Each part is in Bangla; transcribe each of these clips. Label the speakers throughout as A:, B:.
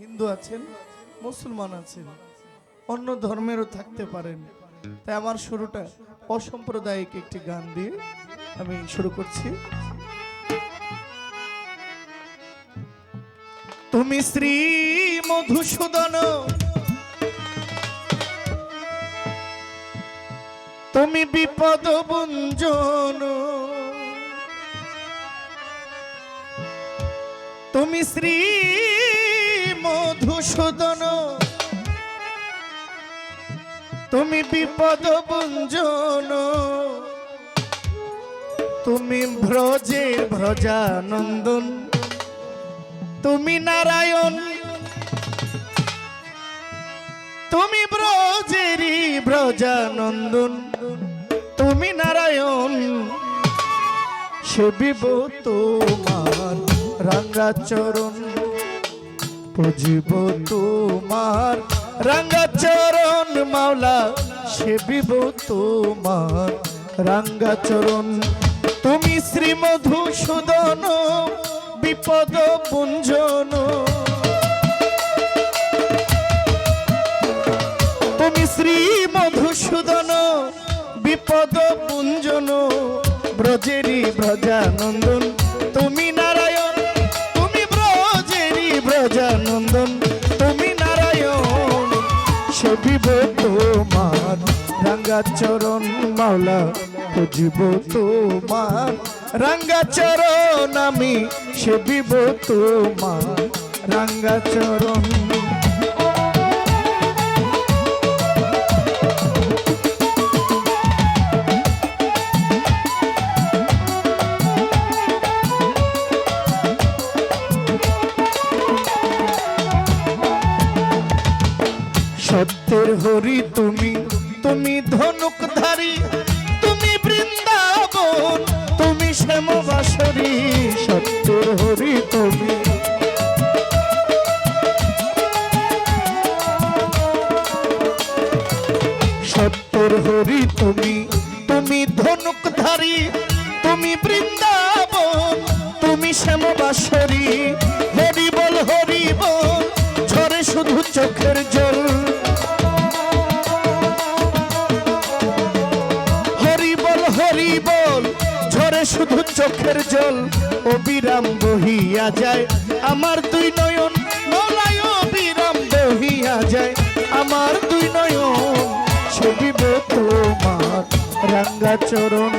A: হিন্দু আছেন, মুসলমান আছেন, অন্য ধর্মেরও থাকতে পারেন। তাই আমার শুরুটা অসাম্প্রদায়িক একটি গান দিয়ে আমি শুরু করছি। তুমি শ্রী মধুসূদন, তুমি বিপদ বুঞ্জন তুমি শ্রী মধুসূদন তুমি বিপদ বঞ্জন। তুমি ভ্রজের ভ্রজানন্দন তুমি নারায়ণ। তুমি ব্রজেরই ব্রজানন্দন। তুমি নারায়ণ। সে সেবিব তোমার রাঙ্গাচরণ পুজিব তোমার রাঙ্গাচরণ মাওলা, সেবিব তোমার রাঙ্গাচরণ। তুমি শ্রী মধুসূদন বিপদ পুঞ্জন তুমি শ্রী মধুসূদন বিপদ পুঞ্জন ব্রজেরি ব্রজানন্দন। সেবিব তোমার রাঙ্গাচরণ মাওলা খুঁজিব তোমার। রাঙ্গাচরণ আমি সেবিব তোমার রাঙ্গাচরণ সত্যের হরি তুমি তুমি ধনুকধারী, তুমি বৃন্দাবন, তুমি শ্যামবাসরী সত্যের হরি তুমি। সত্যের হরি তুমি তুমি ধনুকধারী, তুমি বৃন্দাবন, তুমি শ্যামবাসরী, হরি বল হরি বল, ঝরে শুধু চোখের জল। শুধু চোখের জল, অবিরাম বহিয়া যায়। আমার দুই নয়ন অবিরাম বহিয়া যায়। আমার দুই নয়ন ছবিব তোমার রাঙ্গাচরণ,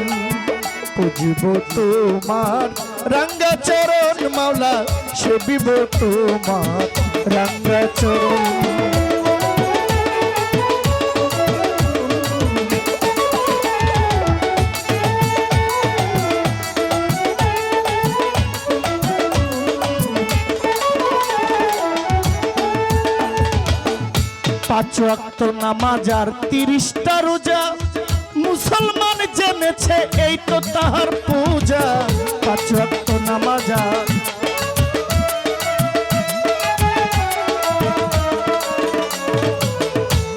A: পুজিব তোমার রাঙ্গা চরণ মাওলা সেবিব তোমার রাঙ্গাচরণ। পাঁচ ওয়াক্ত নামাজ আর তিরিশটা রোজা। মুসলমান জেনেছে, এই তো তাহার পূজা। পাঁচ ওয়াক্ত নামাজ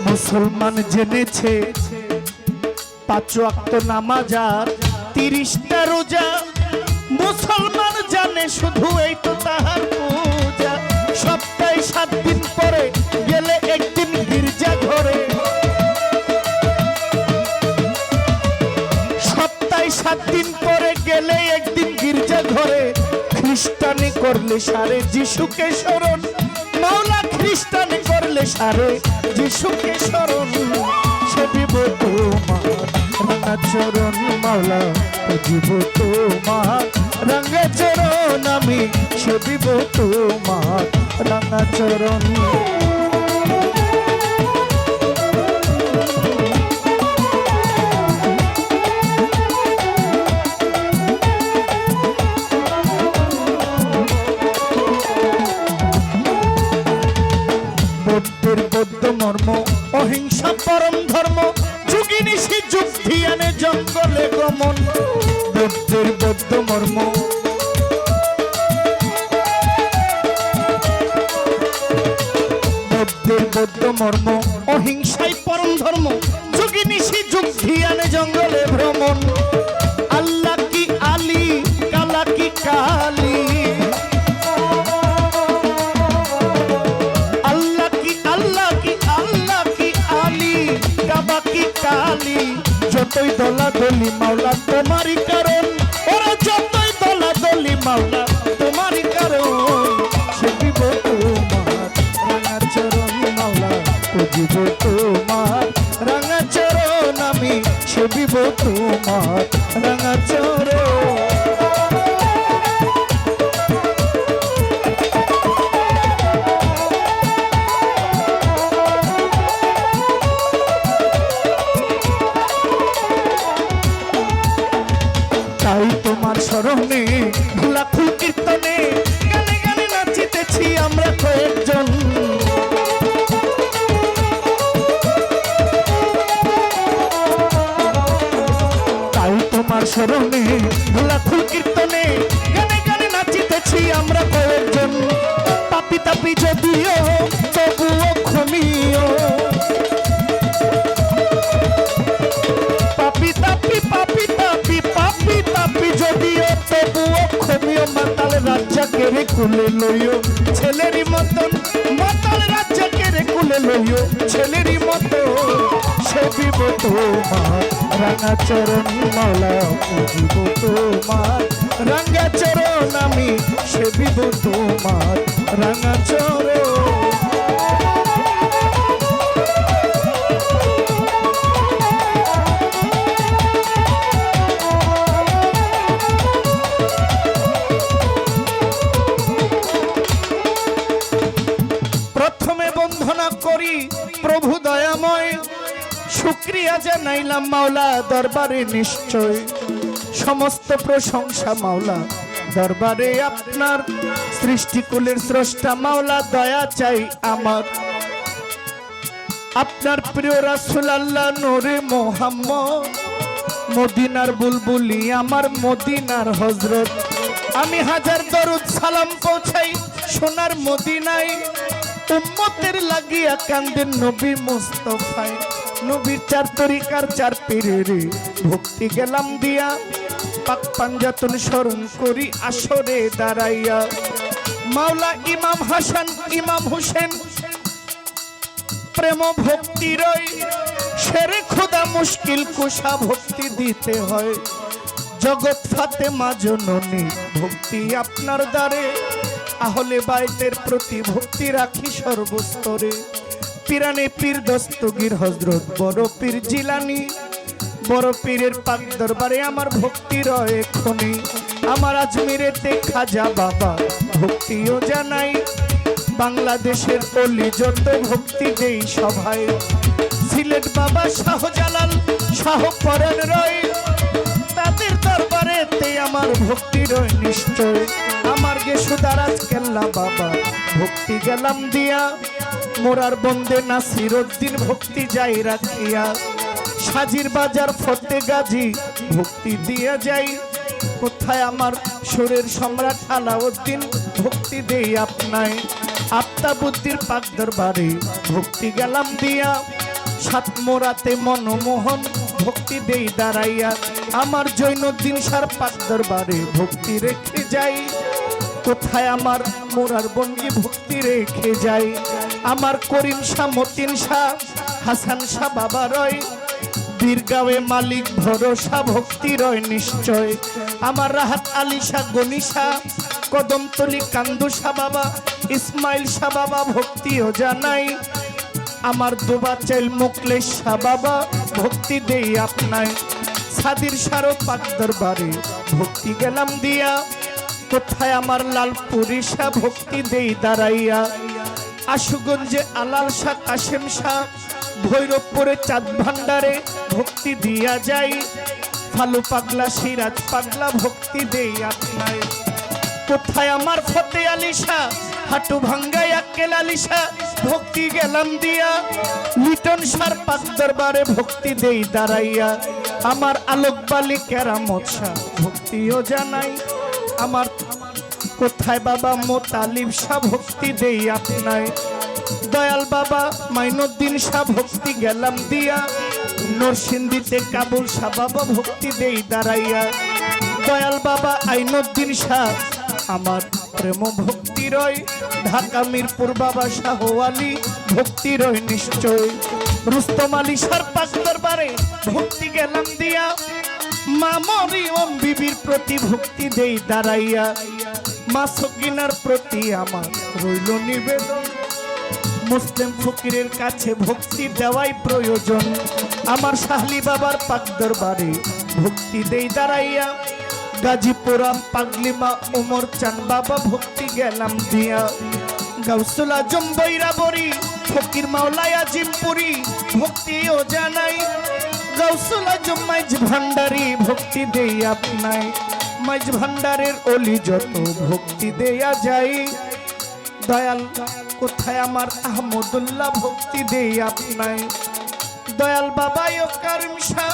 A: মুসলমান জেনেছে, পাঁচ ওয়াক্ত নামাজ আর তিরিশটা রোজা। মুসলমান জানে শুধু এই তো তাহার পূজা। সপ্তাহে সাত দিন পরে খ্রিস্টানি করলে সারে যিশুকে স্মরণ। মাওলা খ্রিস্টানি করলে সারে যিশুকে স্মরণ। সেবিব তোমার রাঙাচরণ মাওলা জীব তোমার রাঙাচরণ আমি সেবিব তোমার রাঙাচরণ বৌদ্ধের যুদ্ধের বৌদ্ধ মর্ম, অহিংসাই পরম ধর্ম। যোগী নিশি যুগ ধিয়ানে, জঙ্গলে ভ্রমণ। আল্লাহ কি আলী, কালা কি কালি? আল্লাহ কি আল্লাহ কি আল্লাহ কি আলী, কাবা কি কালী? যতই দলা দলি মাওলা, তোমারই কারণ, ওরা যতই দলা দলি মাওলা তাই তোমার স্মরণে, লাখু কীর্তনে, গানে গানে নাচিতেছি আমরা কয়েকজন। তাই তোমার স্মরণে, লাখু কীর্তনে, গানে গানে নাচিতেছি আমরা কয়েকজন। পাপি তাপি যদিও তবুও ক্ষমিও। কুলে লইও। ছেলেরই মতন মাতাল রাজ্যকে রে কুলে লইও। ছেলেরই মতো সেবিব তোমার রাঙা চরণ মালা পুজিব তোমার রাঙা চরণ আমি সেবিব তোমার রাঙা চরণ মাওলা দরবারে নিশ্চয়। সমস্ত প্রশংসা মাওলা দরবারে আপনার। সৃষ্টিকুলের স্রষ্টা মাওলা দয়া চাই আমার। আপনার প্রিয় রাসুল আল্লাহ নোরে মোহাম্মদ। মদিনার বুলবুলি আমার মদিনার হজরত আমি হাজার দরুদ সালাম পৌঁছাই সোনার মদিনায়। উম্মতের লাগিয়া কান্দেন নবী মুস্তফায়। নবীর তরিকার চার পীরেরে ভক্তি গেলাম দিয়া। পাক পাঞ্জাতন স্মরণ করি আসরে দাঁড়াইয়া। মাওলা ইমাম হাসান, ইমাম হোসেন, প্রেম ভক্তি সেরে খোদা মুশকিল কুশা ভক্তি দিতে হয়। জগৎ ফাতে মা জননী, ভক্তি আপনার দ্বারে। আহলে বাইতের প্রতি ভক্তি রাখি সর্বস্তরে। পিরানে পীর দস্তগীর হজরত, বড় পীর জিলানি। বড় পীরের পাক দরবারে আমার ভক্তি রয় এখনি আমার আজমিরেতে খাজা বাবা, ভক্তিও জানাই। বাংলাদেশের অলি যত ভক্তি দেই সভায়। সিলেট বাবা শাহজালাল, শাহ পরাণ রয়। তাদের দরবারেতে আমার ভক্তি রয় নিশ্চয়। আমার গে সুদারাজ কেল্লা বাবা, ভক্তি গেলাম দিয়া। মোরার বন্দে নাসির উদ্দিন ভক্তি যাই রাখিয়া। সাজির বাজার ফতে গাজী, ভক্তি দিয়া যাই। কোথায় আমার সুরের সম্রাট আলাউদ্দিন, ভক্তি দেই আপনায় আত্মা বুদ্ধির পাক দরবারে ভক্তি গেলাম দিয়া। সাত মোরাতে মনমোহন, ভক্তি দেই দাঁড়াইয়া। আমার জৈনদ্দিন সার পাক দরবারে ভক্তি রেখে যাই। কোথায় আমার মোরার বঙ্গি ভক্তি রেখে যাই। আমার করিম শাহ মতিন শাহ, হাসান শাহ বাবা রয়। বীরগাঁওয়ে মালিক ভরসা ভক্তি রয় নিশ্চয়। আমার রাহাত আলী শাহ গনিশা কদমতলি কান্দু শাহ বাবা, ইসমাইল শাহ বাবা ভক্তিও জানাই। আমার দুবা চাইল মুকলেশ শাহ বাবা, ভক্তি দেই আপনায়। সাদির সারো পাক দরবারে ভক্তি গেলাম দিয়া। কোথায় আমার লাল পুরিশা ভক্তি দেই দাঁড়াইয়া। আশুগঞ্জে আলাল শাহ কাশেম শাহ ভৈরবপুরে চাঁদ ভান্ডারে ভক্তি দিয়া যাই। ফালু পাগলা, সিরাজ পাগলা, ভক্তি দেই আপনায়। কোথায় আমার ফতে আলিশা হাটু ভাঙ্গাই আক্কেল আলিশা ভক্তি গেলাম দিয়া। লিটন সার পাক দরবারে ভক্তি দেই দাঁড়াইয়া। আমার আলোক বালি কেরামত শাহ, ভক্তিও জানাই। আমার কোথায় বাবা মোতালিব শাহ ভক্তি দেই আপনায় দয়াল বাবা মাইনুদ্দিন শাহ ভক্তি গেলাম দিয়া। নরসিংদীতে কাবুল শাহ বাবা ভক্তি দেই দাঁড়াইয়া। দয়াল বাবা আইনুদ্দিন শাহ আমার প্রেম ভক্তি রয়। ঢাকা মিরপুর বাবা শাহ আলী ভক্তি রয় নিশ্চয়। রুস্তম আলী সার পাক দরবারে ভক্তি গেলাম দিয়া। মামরি ওম বিবির প্রতি ভক্তি দেই দাঁড়াইয়া। মা সকিনার প্রতি আমার রইল নিবেদন। মুসলিম ফকিরের কাছে ভক্তি দেওয়াই প্রয়োজন। আমার শাহলি বাবার পাক দরবারে ভক্তি দেই দাঁড়াইয়া। গাজীপুরাম পাগলিমা উমর চান বাবা ভক্তি গেলাম দিয়া। গাউসুলা জম্বইরা বরি ফকির মাওলায়া জিমপুরি ভক্তিও জানাই। গাউসুলা জম্মাইজ ভান্ডারি, ভক্তি দেই আপনাই। মাইজ ভান্ডারের অলি যত ভক্তি দেয়া যায়। দয়াল, কোথায় আমার আহমদুল্লাহ ভক্তি দেই আপনাই দয়াল বাবাই ও কারিমশা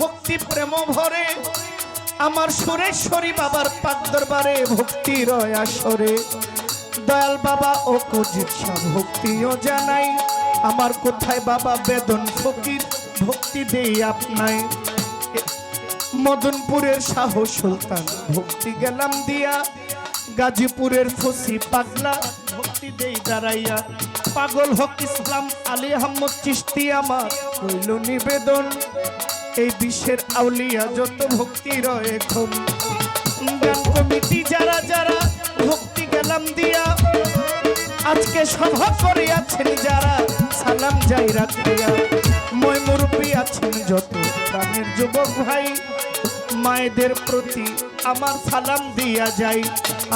A: ভক্তি প্রেম ভরে। আমার সুরেশ্বরী বাবার পাক দরবারে ভক্তি রয় আসরে। দয়াল বাবা ও শাহ ভক্তিও জানাই। আমার কোথায় বাবা বেদন ফকির, ভক্তি দেই আপনাই মদনপুরের শাহ সুলতান। ভক্তি গেলাম দিয়া, গাজীপুরের ফসি পাগলা। ভক্তি দেই দাঁড়াইয়া, পাগল হক ইসলাম আলী আহমদ চিস্তি আমার। রইল নিবেদন, এই বিশ্বের আউলিয়া যত ভক্তি রয়ে গান কমিটি যারা যারা, ভক্তি গেলাম দিয়া। আজকে সভা করিয়াছেন যারা, সালাম যাই রাখিয়া। মই মুরব্বী আছেন যত প্রাণের যুবক ভাই, মায়েদের প্রতি আমার সালাম দিয়া যাই।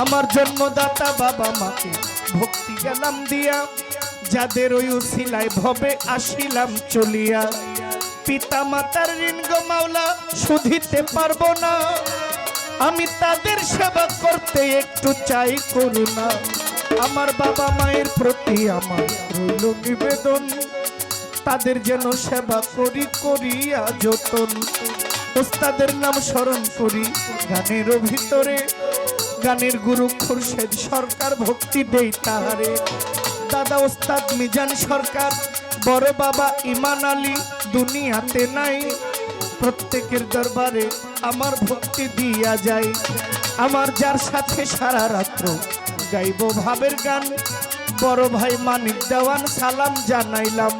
A: আমার জন্মদাতা বাবা মাকে ভক্তি গেলাম দিয়া, যাদের ওই উসিলায় ভবে আসিলাম চলিয়া। পিতা মাতার ঋণ গো মাওলা, শুধিতে পারব না। আমি তাদের সেবা করতে একটু চাই করুণা। আমার বাবা মায়ের প্রতি আমার রইল নিবেদন। তাদের যেন সেবা করি, করিয়া যতন। ওস্তাদের নাম স্মরণ করি গানের ভিতরে। গানের গুরু খুরশেদ সরকার ভক্তি দেই তাহারে। দাদা ওস্তাদ মিজান সরকার, বড় বাবা ইমান আলী, দুনিয়াতে নাই। প্রত্যেকের দরবারে আমার ভক্তি দিয়া যায়। আমার যার সাথে সারা রাত্র গাইব ভাবের গান। বড় ভাই মানিক দেওয়ান, সালাম জানাইলাম।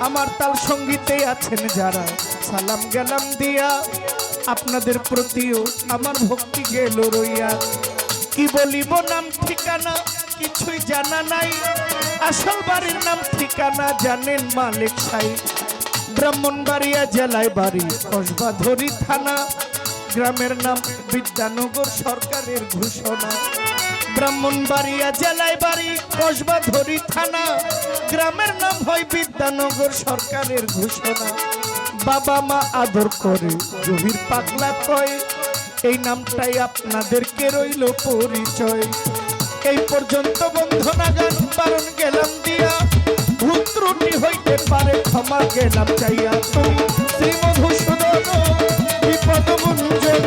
A: আমার তাল সঙ্গীতে আছেন যারা, সালাম গেলাম দিয়া। আপনাদের প্রতিও আমার ভক্তি গেল রইয়া। কি বলিব নাম ঠিকানা, কিছুই জানা নাই। আসল বাড়ির নাম ঠিকানা জানেন মালিক সাই ব্রাহ্মণবাড়িয়া জেলায় বাড়ি, কসবা ধরি থানা। গ্রামের নাম বিদ্যানগর সরকারের ঘোষণা। ব্রাহ্মণবাড়িয়া জেলায় বাড়ি কসবা ধরি থানা। গ্রামের নাম হয় বিদ্যানগর সরকারের ঘোষণা। বাবা মা আদর করে, জহির পাগলা কয়, এই নামটাই আপনাদেরকে রইল পরিচয়। এই পর্যন্ত বন্ধনা গান বারণ গেলাম দিয়া। ভুল ত্রুটি হইতে পারে ক্ষমা গেলাম চাইয়া। তুমি শ্রী মধুসূদন বিপদ গুঞ্জন